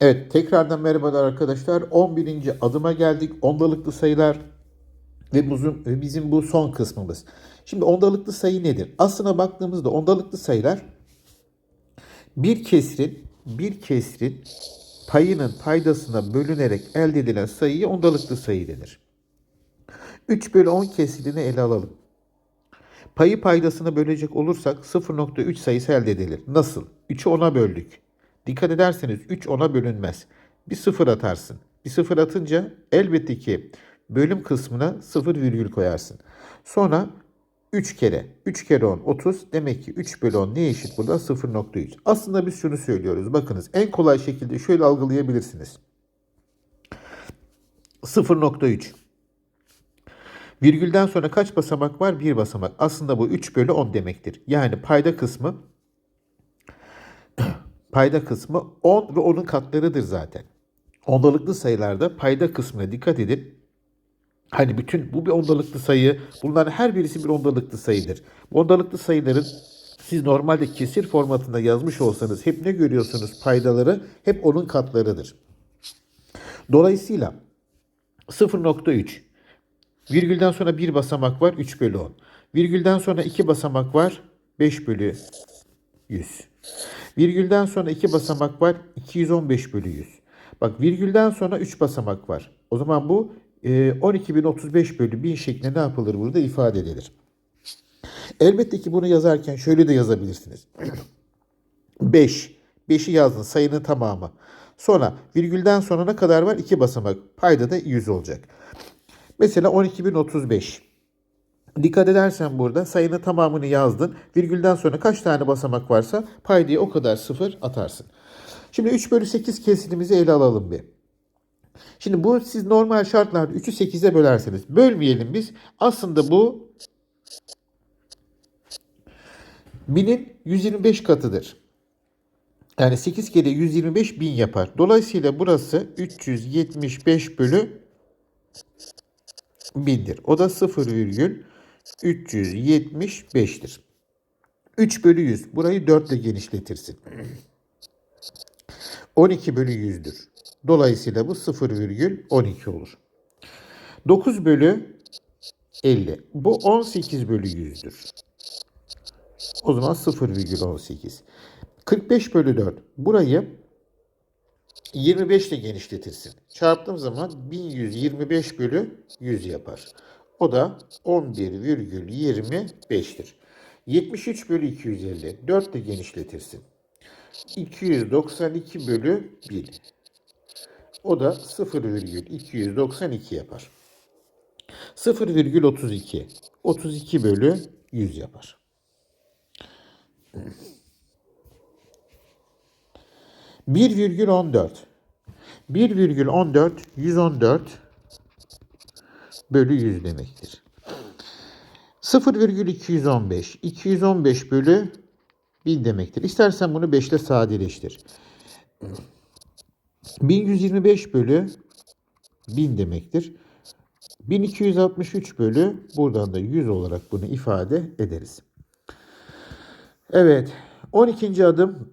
Evet tekrardan merhabalar arkadaşlar. 11. adıma geldik. Ondalıklı sayılar ve bizim, bizim bu son kısmımız. Şimdi ondalıklı sayı nedir? Aslına baktığımızda ondalıklı sayılar bir kesrin bir kesrin payının paydasına bölünerek elde edilen sayıya ondalıklı sayı denir. 3 bölü 10 kesirini ele alalım. Payı paydasına bölecek olursak 0.3 sayısı elde edilir. Nasıl? 3'ü 10'a böldük. Dikkat ederseniz 3 10'a bölünmez. Bir sıfır atarsın. Bir sıfır atınca elbette ki bölüm kısmına sıfır virgül koyarsın. Sonra 3 kere. 3 kere 10 30. Demek ki 3 bölü 10 ne eşit burada? 0.3. Aslında biz şunu söylüyoruz. Bakınız en kolay şekilde şöyle algılayabilirsiniz. 0.3. Virgülden sonra kaç basamak var? Bir basamak. Aslında bu 3 bölü 10 demektir. Yani payda kısmı payda kısmı 10 ve onun katlarıdır zaten. Ondalıklı sayılarda payda kısmına dikkat edin. Hani bütün bu bir ondalıklı sayı. Bunların her birisi bir ondalıklı sayıdır. Bu ondalıklı sayıların siz normalde kesir formatında yazmış olsanız hep ne görüyorsunuz? Paydaları hep onun katlarıdır. Dolayısıyla 0.3 Virgülden sonra bir basamak var 3 bölü 10. Virgülden sonra iki basamak var 5 bölü 100. Virgülden sonra iki basamak var 215 bölü 100. Bak virgülden sonra 3 basamak var. O zaman bu e, 12.035 bölü 1000 şeklinde ne yapılır burada ifade edilir. Elbette ki bunu yazarken şöyle de yazabilirsiniz. 5. 5'i yazdın sayının tamamı. Sonra virgülden sonra ne kadar var? 2 basamak. Payda da 100 olacak. Mesela 12.035. Dikkat edersen burada sayının tamamını yazdın. Virgülden sonra kaç tane basamak varsa paydaya o kadar sıfır atarsın. Şimdi 3 bölü 8 kesilimizi ele alalım bir. Şimdi bu siz normal şartlarda 3'ü 8'e bölerseniz. Bölmeyelim biz. Aslında bu 1000'in 125 katıdır. Yani 8 kere 125 bin yapar. Dolayısıyla burası 375 bölü 1000'dir. O da 0,375'tir. 3 bölü 100. Burayı 4 ile genişletirsin. 12 bölü 100'dür. Dolayısıyla bu 0,12 olur. 9 bölü 50. Bu 18 bölü 100'dür. O zaman 0,18. 45 bölü 4. Burayı 25 ile genişletirsin. Çarptığım zaman 1125 bölü 100 yapar. O da 11,25'tir. 73 bölü 250. 4 ile genişletirsin. 292 bölü 1. O da 0,292 yapar. 0,32. 32 bölü 100 yapar. 1,14. 1,14 114 bölü 100 demektir. 0,215 215 bölü 1000 demektir. İstersen bunu 5 ile sadeleştir. 1125 bölü 1000 demektir. 1263 bölü buradan da 100 olarak bunu ifade ederiz. Evet 12. adım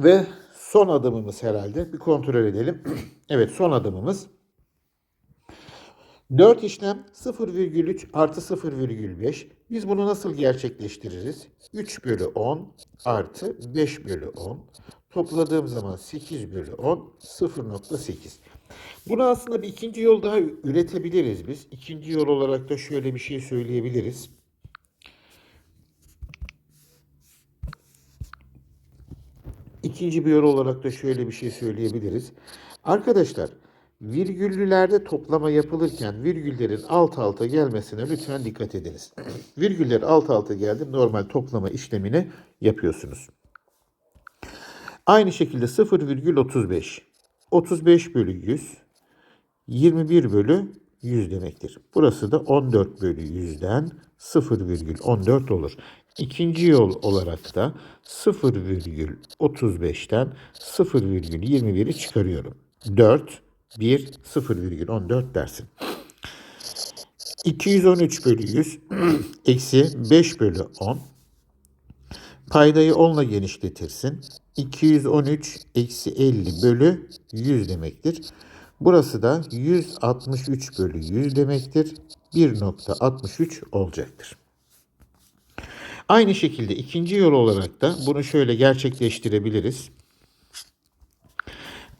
ve son adımımız herhalde. Bir kontrol edelim. evet son adımımız. 4 işlem 0,3 artı 0,5. Biz bunu nasıl gerçekleştiririz? 3 bölü 10 artı 5 bölü 10. Topladığım zaman 8 bölü 10 0.8. Bunu aslında bir ikinci yol daha üretebiliriz biz. İkinci yol olarak da şöyle bir şey söyleyebiliriz. İkinci bir yol olarak da şöyle bir şey söyleyebiliriz. Arkadaşlar virgüllülerde toplama yapılırken virgüllerin alt alta gelmesine lütfen dikkat ediniz. Virgüller alt alta geldi normal toplama işlemini yapıyorsunuz. Aynı şekilde 0,35 35 bölü 100 21 bölü 100 demektir. Burası da 14 bölü 100'den 0,14 olur. İkinci yol olarak da 0,35'ten 0,21'i çıkarıyorum. 4, 1, 0,14 dersin. 213 bölü 100 eksi 5 bölü 10. Paydayı 10 ile genişletirsin. 213 eksi 50 bölü 100 demektir. Burası da 163 bölü 100 demektir. 1.63 olacaktır. Aynı şekilde ikinci yol olarak da bunu şöyle gerçekleştirebiliriz.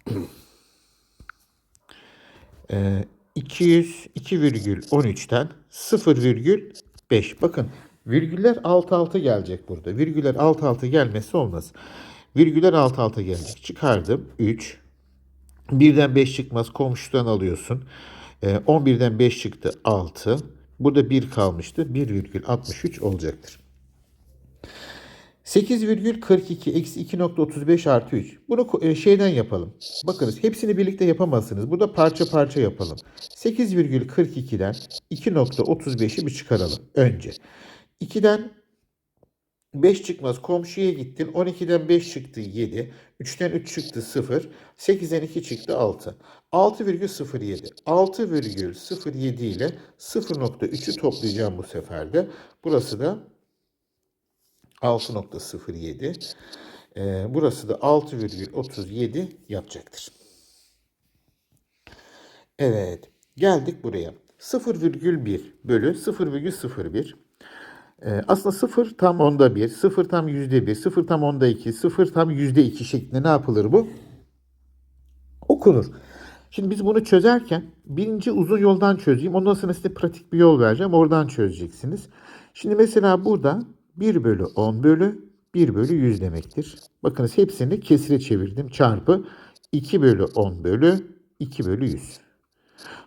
Ee, 202,13'ten 0,5. Bakın virgüller alt alta gelecek burada. Virgüller alt alta gelmesi olmaz. Virgüller alt alta gelecek. Çıkardım 3. Birden 5 çıkmaz komşudan alıyorsun. Ee, 11'den 5 çıktı 6. Burada 1 kalmıştı. 1,63 olacaktır. 8,42 eksi 2.35 artı 3. Bunu e, şeyden yapalım. Bakınız hepsini birlikte yapamazsınız. Burada parça parça yapalım. 8,42'den 2.35'i bir çıkaralım önce. 2'den 5 çıkmaz komşuya gittin. 12'den 5 çıktı 7. 3'ten 3 çıktı 0. 8'den 2 çıktı 6. 6,07. 6,07 ile 0.3'ü toplayacağım bu sefer de. Burası da 6.07. Ee, burası da 6,37 yapacaktır. Evet. Geldik buraya. 0,1 bölü 0,01. Ee, aslında 0 tam onda 1, 0 tam yüzde 1, 0 tam onda 2, 0 tam yüzde 2 şeklinde ne yapılır bu? Okunur. Şimdi biz bunu çözerken birinci uzun yoldan çözeyim. Ondan sonra size pratik bir yol vereceğim. Oradan çözeceksiniz. Şimdi mesela burada 1 bölü 10 bölü 1 bölü 100 demektir. Bakınız hepsini kesire çevirdim. Çarpı 2 bölü 10 bölü 2 bölü 100.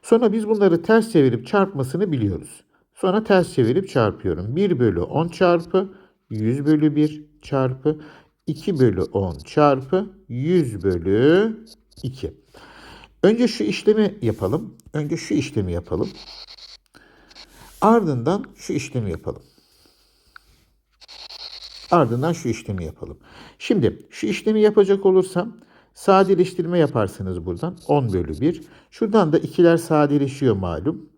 Sonra biz bunları ters çevirip çarpmasını biliyoruz. Sonra ters çevirip çarpıyorum. 1 bölü 10 çarpı 100 bölü 1 çarpı 2 bölü 10 çarpı 100 bölü 2. Önce şu işlemi yapalım. Önce şu işlemi yapalım. Ardından şu işlemi yapalım. Ardından şu işlemi yapalım. Şimdi şu işlemi yapacak olursam sadeleştirme yaparsınız buradan. 10 bölü 1. Şuradan da ikiler sadeleşiyor malum.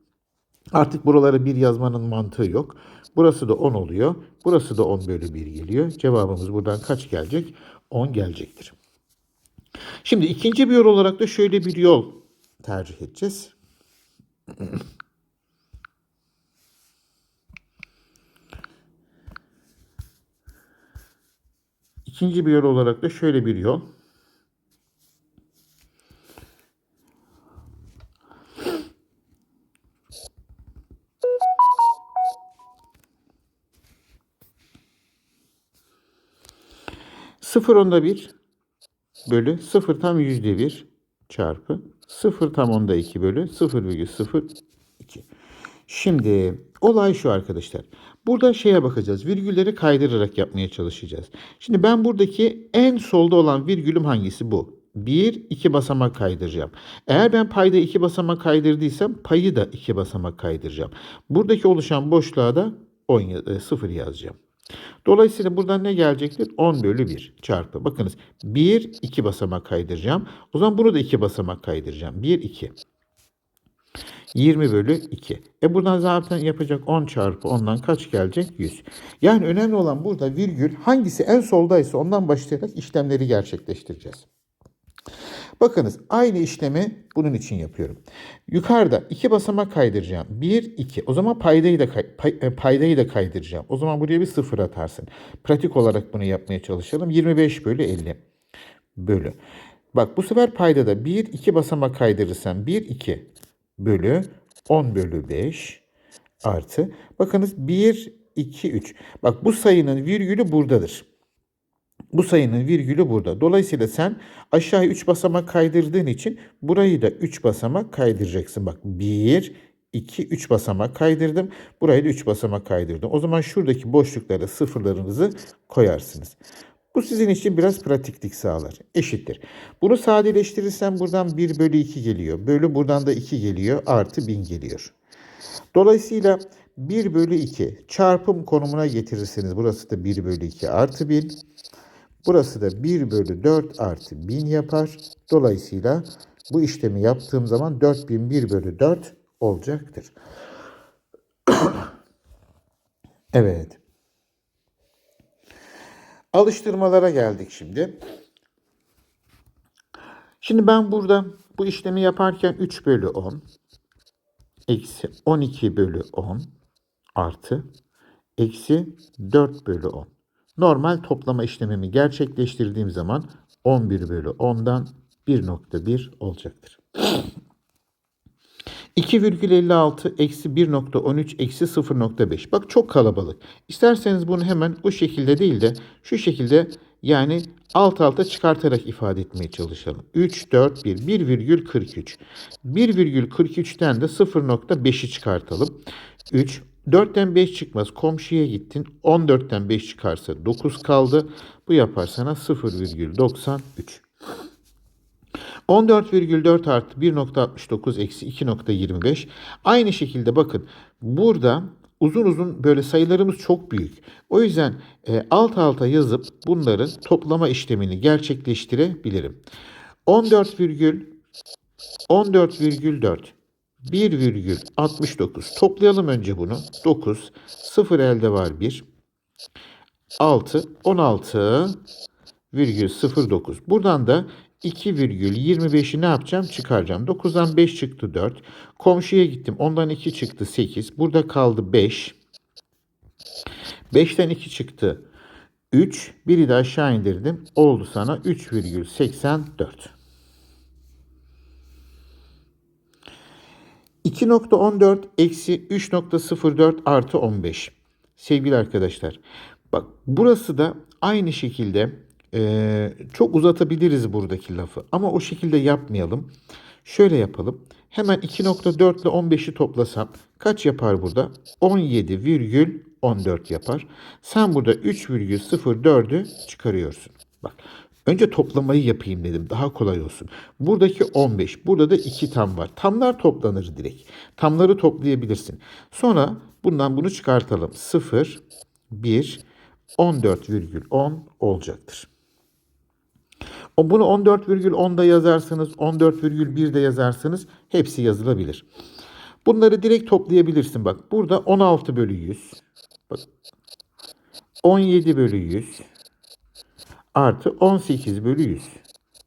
Artık buralara bir yazmanın mantığı yok. Burası da 10 oluyor. Burası da 10 bölü 1 geliyor. Cevabımız buradan kaç gelecek? 10 gelecektir. Şimdi ikinci bir yol olarak da şöyle bir yol tercih edeceğiz. İkinci bir yol olarak da şöyle bir yol. Sıfır onda bir bölü sıfır tam yüzde bir çarpı sıfır tam onda iki bölü sıfır virgül sıfır iki. Şimdi olay şu arkadaşlar. Burada şeye bakacağız. Virgülleri kaydırarak yapmaya çalışacağız. Şimdi ben buradaki en solda olan virgülüm hangisi bu? 1, 2 basamak kaydıracağım. Eğer ben payda 2 basamak kaydırdıysam payı da 2 basamak kaydıracağım. Buradaki oluşan boşluğa da 10, 0 yazacağım. Dolayısıyla buradan ne gelecektir? 10 bölü 1 çarpı. Bakınız 1, 2 basamak kaydıracağım. O zaman bunu da 2 basamak kaydıracağım. 1, 2. 20 bölü 2. E buradan zaten yapacak 10 çarpı 10'dan kaç gelecek? 100. Yani önemli olan burada virgül hangisi en soldaysa ondan başlayarak işlemleri gerçekleştireceğiz. Bakınız aynı işlemi bunun için yapıyorum. Yukarıda iki basamak kaydıracağım. 1, 2. O zaman paydayı da, e, paydayı da kaydıracağım. O zaman buraya bir sıfır atarsın. Pratik olarak bunu yapmaya çalışalım. 25 bölü 50 bölü. Bak bu sefer payda da 1, 2 basamak kaydırırsam 1, 2 bölü 10 bölü 5 artı. Bakınız 1, 2, 3. Bak bu sayının virgülü buradadır. Bu sayının virgülü burada. Dolayısıyla sen aşağı 3 basamak kaydırdığın için burayı da 3 basamak kaydıracaksın. Bak 1, 2, 3 basamak kaydırdım. Burayı da 3 basamak kaydırdım. O zaman şuradaki boşluklara sıfırlarınızı koyarsınız. Bu sizin için biraz pratiklik sağlar. Eşittir. Bunu sadeleştirirsem buradan 1 bölü 2 geliyor. Bölü buradan da 2 geliyor. Artı 1000 geliyor. Dolayısıyla 1 bölü 2 çarpım konumuna getirirseniz burası da 1 bölü 2 artı 1000. Burası da 1 bölü 4 artı 1000 yapar. Dolayısıyla bu işlemi yaptığım zaman 4001 bölü 4 olacaktır. evet. Alıştırmalara geldik şimdi. Şimdi ben burada bu işlemi yaparken 3 bölü 10 eksi 12 bölü 10 artı eksi 4 bölü 10. Normal toplama işlemimi gerçekleştirdiğim zaman 11 bölü 10'dan 1.1 olacaktır. 2,56 eksi 1.13 eksi 0.5. Bak çok kalabalık. İsterseniz bunu hemen o şekilde değil de şu şekilde yani alt alta çıkartarak ifade etmeye çalışalım. 3, 4, 1, 1,43. 1,43'ten de 0.5'i çıkartalım. 3, 4'ten 5 çıkmaz. Komşuya gittin. 14'ten 5 çıkarsa 9 kaldı. Bu yapar sana 0,93. 14,4 artı 1.69 eksi 2.25. Aynı şekilde bakın burada uzun uzun böyle sayılarımız çok büyük. O yüzden e, alt alta yazıp bunların toplama işlemini gerçekleştirebilirim. 14, 14,4 1,69 toplayalım önce bunu. 9 0 elde var 1 6 16,09 buradan da 2,25'i ne yapacağım? Çıkaracağım. 9'dan 5 çıktı 4. Komşuya gittim. Ondan 2 çıktı 8. Burada kaldı 5. 5'ten 2 çıktı 3. Biri de aşağı indirdim. Oldu sana 3,84. 2.14 eksi 3.04 artı 15. Sevgili arkadaşlar. Bak burası da aynı şekilde ee, çok uzatabiliriz buradaki lafı ama o şekilde yapmayalım. Şöyle yapalım. Hemen 2.4 ile 15'i toplasam kaç yapar burada? 17,14 yapar. Sen burada 3,04'ü çıkarıyorsun. Bak önce toplamayı yapayım dedim daha kolay olsun. Buradaki 15 burada da 2 tam var. Tamlar toplanır direkt. Tamları toplayabilirsin. Sonra bundan bunu çıkartalım. 0, 1, 14,10 olacaktır. Bunu 14,10'da yazarsanız, 14,1'de yazarsanız hepsi yazılabilir. Bunları direkt toplayabilirsin. Bak burada 16 bölü 100. Bak 17 bölü 100 artı 18 bölü 100.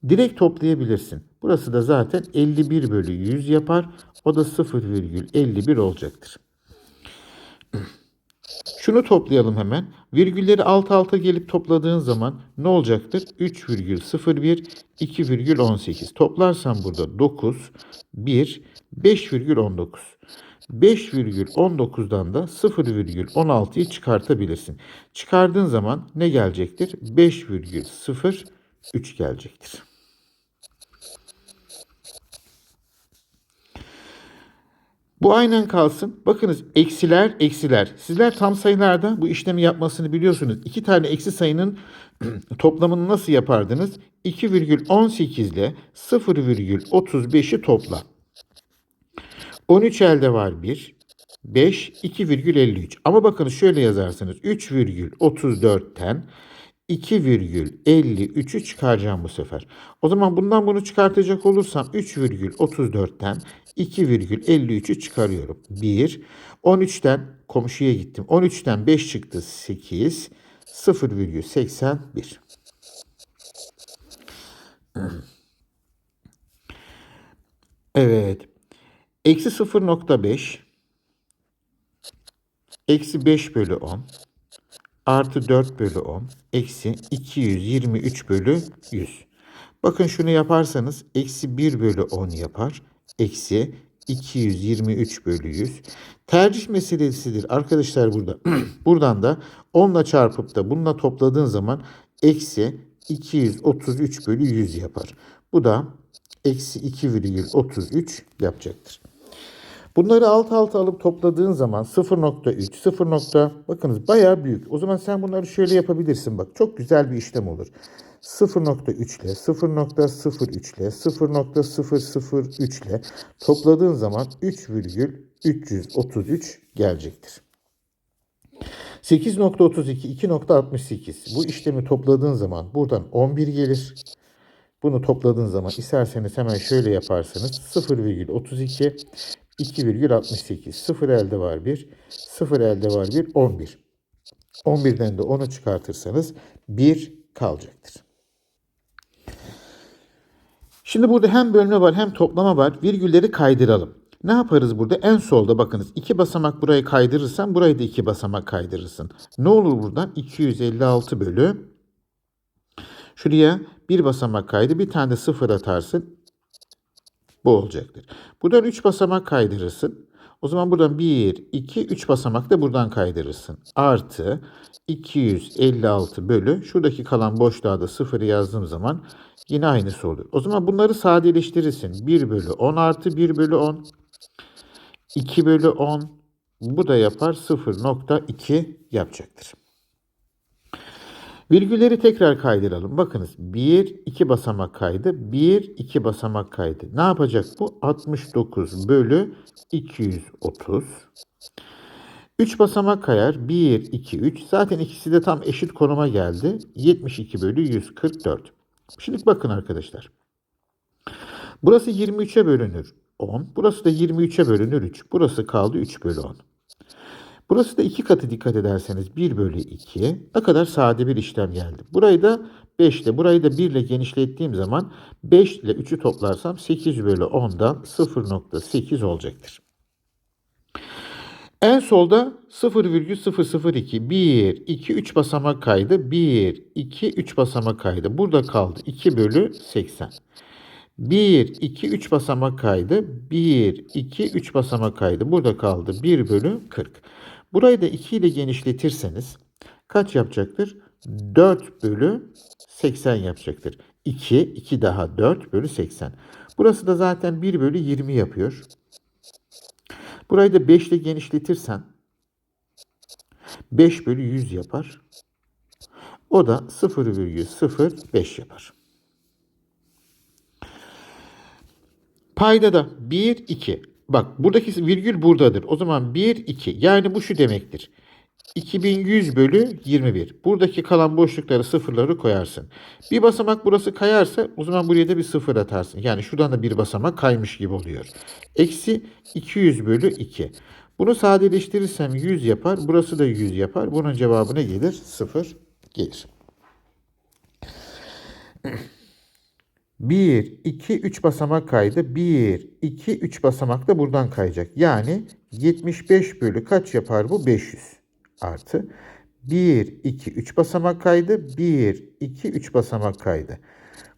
Direkt toplayabilirsin. Burası da zaten 51 bölü 100 yapar. O da 0,51 olacaktır. Şunu toplayalım hemen. Virgülleri alt alta gelip topladığın zaman ne olacaktır? 3,01, 2,18. Toplarsan burada 9, 1, 5,19. 5,19'dan da 0,16'yı çıkartabilirsin. Çıkardığın zaman ne gelecektir? 5,03 gelecektir. Bu aynen kalsın. Bakınız eksiler eksiler. Sizler tam sayılarda bu işlemi yapmasını biliyorsunuz. İki tane eksi sayının toplamını nasıl yapardınız? 2,18 ile 0,35'i topla. 13 elde var 1. 5, 2,53. Ama bakın şöyle yazarsınız. 3,34'ten 2,53'ü çıkaracağım bu sefer. O zaman bundan bunu çıkartacak olursam 3,34'ten 2,53'ü çıkarıyorum. 1. 13'ten komşuya gittim. 13'ten 5 çıktı 8. 0,81. Evet. Eksi 0.5 eksi 5 bölü 10 artı 4 bölü 10 eksi 223 bölü 100. Bakın şunu yaparsanız eksi 1 bölü 10 yapar. Eksi 223 bölü 100. Tercih meselesidir arkadaşlar burada. Buradan da 10 ile çarpıp da bununla topladığın zaman eksi 233 bölü 100 yapar. Bu da eksi 2,33 yapacaktır. Bunları alt alta alıp topladığın zaman 0.3, 0. Nokta, bakınız bayağı büyük. O zaman sen bunları şöyle yapabilirsin bak. Çok güzel bir işlem olur. 0.3 ile 0.03 ile 0.003 ile topladığın zaman 3,333 gelecektir. 8.32, 2.68 bu işlemi topladığın zaman buradan 11 gelir. Bunu topladığın zaman isterseniz hemen şöyle yaparsanız 0,32 2,68. 0 elde var 1. 0 elde var 1. 11. 11'den de 10'u çıkartırsanız 1 kalacaktır. Şimdi burada hem bölme var hem toplama var. Virgülleri kaydıralım. Ne yaparız burada? En solda bakınız iki basamak burayı kaydırırsan burayı da iki basamak kaydırırsın. Ne olur buradan? 256 bölü. Şuraya bir basamak kaydı bir tane de sıfır atarsın. Bu olacaktır. Buradan 3 basamak kaydırırsın. O zaman buradan 1, 2, 3 basamak da buradan kaydırırsın. Artı 256 bölü şuradaki kalan boşluğa da sıfırı yazdığım zaman yine aynısı olur. O zaman bunları sadeleştirirsin. 1 bölü 10 artı 1 bölü 10. 2 bölü 10. Bu da yapar 0.2 yapacaktır. Virgülleri tekrar kaydıralım. Bakınız 1, 2 basamak kaydı. 1, 2 basamak kaydı. Ne yapacak bu? 69 bölü 230. 3 basamak kayar. 1, 2, 3. Zaten ikisi de tam eşit konuma geldi. 72 bölü 144. Şimdi bakın arkadaşlar. Burası 23'e bölünür 10. Burası da 23'e bölünür 3. Burası kaldı 3 bölü 10. Burası da 2 katı dikkat ederseniz 1 bölü 2. Ne kadar sade bir işlem geldi. Burayı da 5 ile burayı da 1 ile genişlettiğim zaman 5 ile 3'ü toplarsam 8 bölü 10'dan 0.8 olacaktır. En solda 0,002 1 2 3 basamak kaydı 1 2 3 basamak kaydı. Burada kaldı 2 bölü 80. 1 2 3 basamak kaydı 1 2 3 basamak kaydı. Burada kaldı 1 bölü 40. Burayı da 2 ile genişletirseniz kaç yapacaktır? 4 bölü 80 yapacaktır. 2 2 daha 4 bölü 80. Burası da zaten 1 bölü 20 yapıyor. Burayı da 5 ile genişletirsen 5 bölü 100 yapar. O da 0,05 yapar. Payda da 1, 2. Bak buradaki virgül buradadır. O zaman 1, 2. Yani bu şu demektir. 2100 bölü 21. Buradaki kalan boşlukları sıfırları koyarsın. Bir basamak burası kayarsa o zaman buraya da bir sıfır atarsın. Yani şuradan da bir basamak kaymış gibi oluyor. Eksi 200 bölü 2. Bunu sadeleştirirsem 100 yapar. Burası da 100 yapar. Bunun cevabı ne gelir? 0 gelir. 1, 2, 3 basamak kaydı. 1, 2, 3 basamak da buradan kayacak. Yani 75 bölü kaç yapar bu? 500 artı 1, 2, 3 basamak kaydı. 1, 2, 3 basamak kaydı.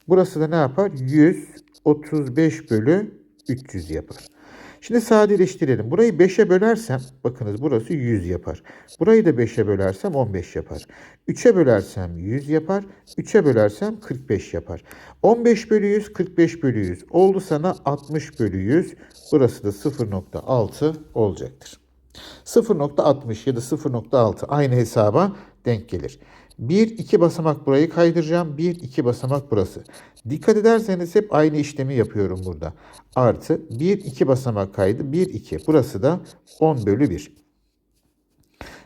Burası da ne yapar? 135 bölü 300 yapar. Şimdi sadeleştirelim. Burayı 5'e bölersem, bakınız burası 100 yapar. Burayı da 5'e bölersem 15 yapar. 3'e bölersem 100 yapar. 3'e bölersem 45 yapar. 15 bölü 100, 45 bölü 100. Oldu sana 60 bölü 100. Burası da 0.6 olacaktır. 0.60 ya da 0.6 aynı hesaba denk gelir. 1 2 basamak burayı kaydıracağım. 1 2 basamak burası. Dikkat ederseniz hep aynı işlemi yapıyorum burada. Artı 1 2 basamak kaydı. 1 2. Burası da 10 bölü 1.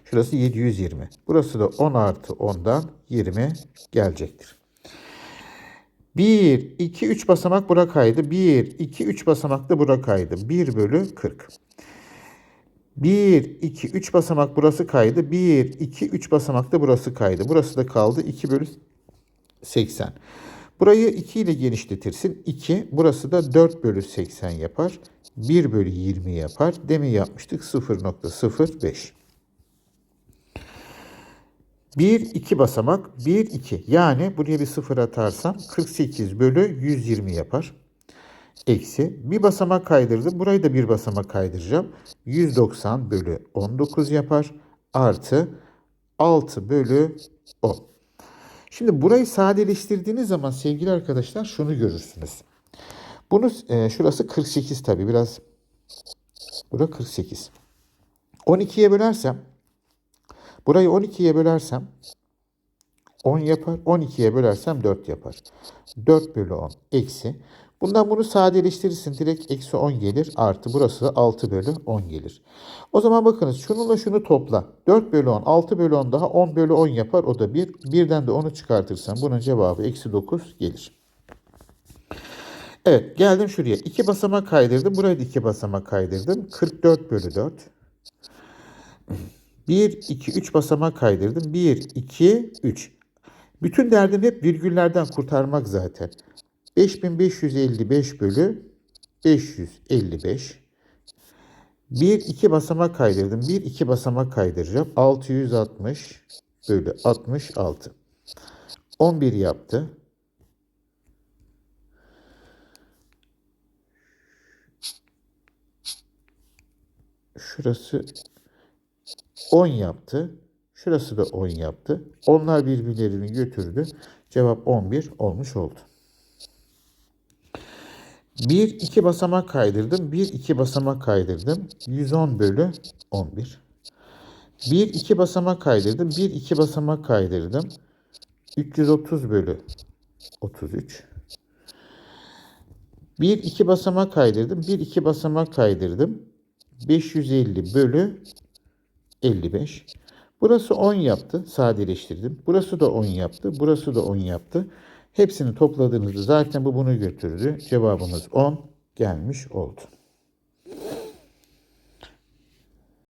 Şurası 720. Burası da 10 artı 10'dan 20 gelecektir. 1 2 3 basamak bura kaydı. 1 2 3 basamak da bura kaydı. 1 bölü 40. 1, 2, 3 basamak burası kaydı. 1, 2, 3 basamak da burası kaydı. Burası da kaldı 2 bölü 80. Burayı 2 ile genişletirsin. 2, burası da 4 bölü 80 yapar. 1 bölü 20 yapar. Demin yapmıştık 0.05. 1, 2 basamak, 1, 2. Yani buraya bir 0 atarsam 48 bölü 120 yapar eksi bir basamak kaydırdım. Burayı da bir basamak kaydıracağım. 190 bölü 19 yapar. Artı 6 bölü 10. Şimdi burayı sadeleştirdiğiniz zaman sevgili arkadaşlar şunu görürsünüz. Bunu e, şurası 48 tabi biraz. Bura 48. 12'ye bölersem burayı 12'ye bölersem 10 yapar. 12'ye bölersem 4 yapar. 4 bölü 10 eksi. Bundan bunu sadeleştirirsin. Direkt eksi 10 gelir. Artı burası 6 bölü 10 gelir. O zaman bakınız şununla şunu topla. 4 bölü 10, 6 bölü 10 daha 10 bölü 10 yapar. O da 1. Birden de 10'u çıkartırsam bunun cevabı eksi 9 gelir. Evet geldim şuraya. 2 basamak kaydırdım. Buraya da 2 basamak kaydırdım. 44 bölü 4. 1, 2, 3 basamak kaydırdım. 1, 2, 3. Bütün derdim hep virgüllerden kurtarmak zaten. 5555 bölü 555. Bir iki basamak kaydırdım. Bir iki basamak kaydıracağım. 660 bölü 66. 11 yaptı. Şurası 10 yaptı. Şurası da 10 yaptı. Onlar birbirlerini götürdü. Cevap 11 olmuş oldu. Bir iki basamak kaydırdım. Bir iki basamak kaydırdım. 110 bölü 11. Bir iki basamak kaydırdım. Bir iki basamak kaydırdım. 330 bölü 33. Bir iki basamak kaydırdım. Bir iki basamak kaydırdım. 550 bölü 55. Burası 10 yaptı. Sadeleştirdim. Burası da 10 yaptı. Burası da 10 yaptı. Hepsini topladığınızda zaten bu bunu götürdü. Cevabımız 10 gelmiş oldu.